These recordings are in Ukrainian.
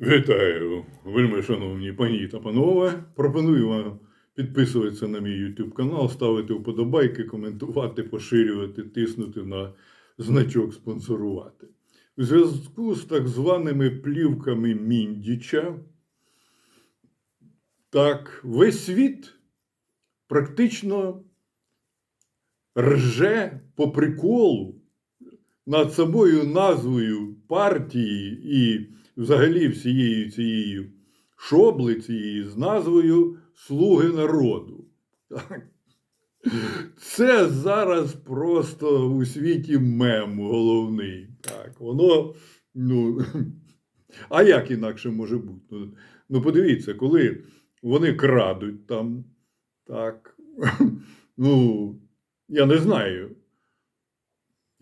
Вітаю, вельми шановні пані та панове. Пропоную вам підписуватися на мій YouTube канал, ставити вподобайки, коментувати, поширювати, тиснути на значок спонсорувати. У зв'язку з так званими плівками Міндіча, так, весь світ практично рже по приколу над самою назвою партії і взагалі всією цією шобли з назвою Слуги народу. Це зараз просто у світі мем головний. Так, воно, ну, а як інакше може бути? Ну, ну подивіться, коли вони крадуть там, так, ну, я не знаю.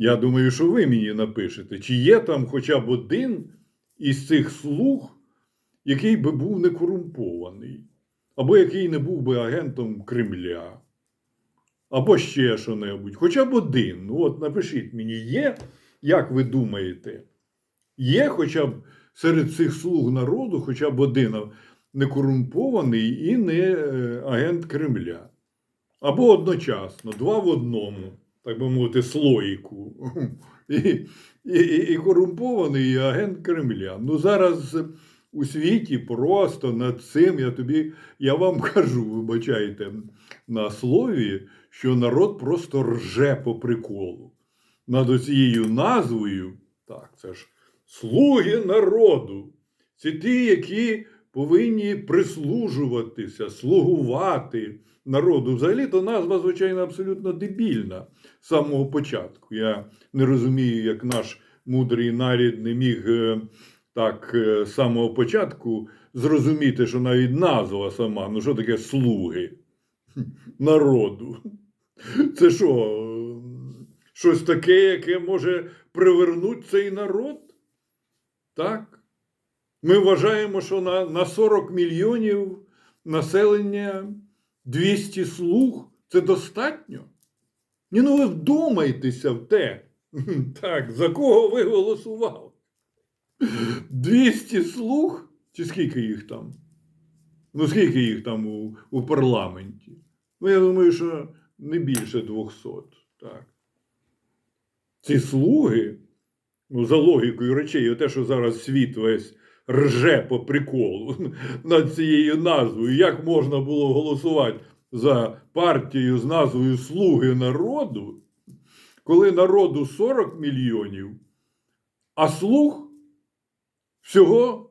Я думаю, що ви мені напишете, чи є там хоча б один із цих слуг, який би був не корумпований, або який не був би агентом Кремля, або ще що-небудь. Хоча б один. Ну, от напишіть мені, є, як ви думаєте, є хоча б серед цих слуг народу, хоча б один не корумпований і не е, агент Кремля. Або одночасно, два в одному, так би мовити, слоїку. І, і, і, і корумпований і агент Кремля. Ну зараз у світі просто над цим я тобі, я вам кажу, вибачайте, на слові, що народ просто рже по приколу. Над цією назвою, так, це ж слуги народу. Це ті, які повинні прислужуватися, слугувати народу. Взагалі, то назва, звичайно, абсолютно дебільна з самого початку. Я не розумію, як наш мудрий нарід не міг е, так е, з самого початку зрозуміти, що навіть назва сама, ну що таке слуги народу? Це що? е, Щось таке, яке може привернути цей народ? Так? Ми вважаємо, що на, на 40 мільйонів населення 200 слуг це достатньо? Ні, ну ви вдумайтеся в те. Так, за кого ви голосували? 200 слуг? Чи скільки їх там? Ну, скільки їх там у, у парламенті? Ну, я думаю, що не більше 200. Так. Ці слуги, ну, за логікою речей, те, що зараз світ весь рже по приколу над цією назвою, як можна було голосувати за партію з назвою Слуги народу, коли народу 40 мільйонів, а слуг всього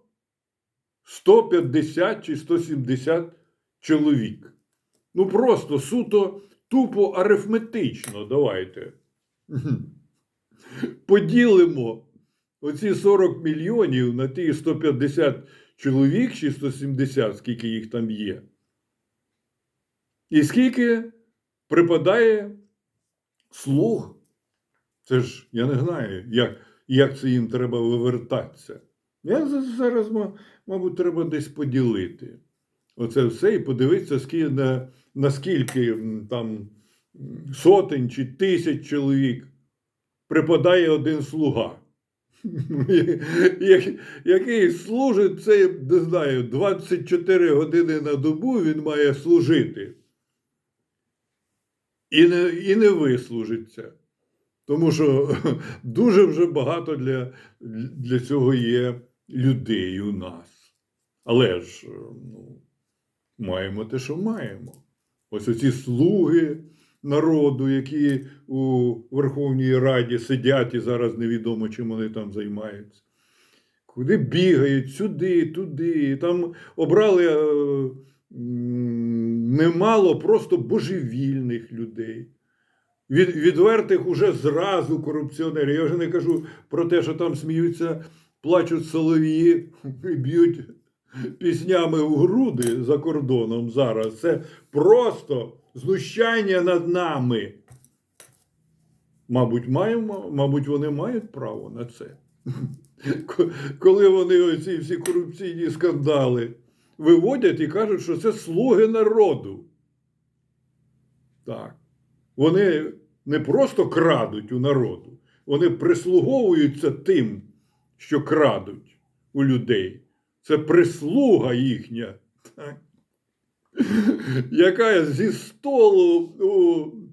150 чи 170 чоловік. Ну просто суто тупо арифметично, давайте. Поділимо оці 40 мільйонів на ті 150 чоловік чи 170, скільки їх там є. І скільки припадає слуг? Це ж я не знаю, як, як це їм треба вивертатися. Я зараз, мабуть, треба десь поділити. Оце все і подивитися, скільки, на, наскільки там сотень чи тисяч чоловік припадає один слуга. Який служить, це, не знаю, 24 години на добу він має служити. І не, і не вислужиться. Тому що дуже вже багато для, для цього є людей у нас. Але ж ну, маємо те, що маємо. Ось оці слуги народу, які у Верховній Раді сидять і зараз невідомо, чим вони там займаються. Куди бігають, сюди, туди. Там обрали е, немало просто божевільних людей. Від, відвертих уже зразу корупціонерів. Я вже не кажу про те, що там сміються, плачуть солов'ї і б'ють піснями в груди за кордоном зараз. Це просто знущання над нами. Мабуть, маємо, мабуть, вони мають право на це. Коли вони оці всі корупційні скандали виводять і кажуть, що це слуги народу. Так. Вони не просто крадуть у народу, вони прислуговуються тим, що крадуть у людей. Це прислуга їхня, яка зі столу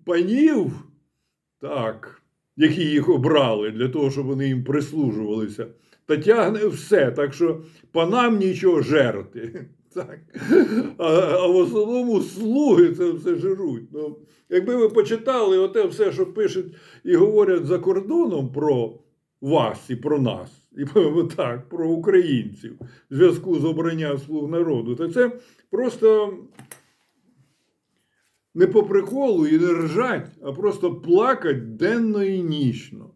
панів, так, які їх обрали для того, щоб вони їм прислужувалися, та тягне все. Так що панам нічого жерти. Так. А, а в основному слуги це все жируть. Ну, якби ви почитали оте все, що пишуть і говорять за кордоном про вас і про нас, і так, про українців в зв'язку з обранням слуг народу, то це просто не по приколу і не ржать, а просто плакать денно і нічно.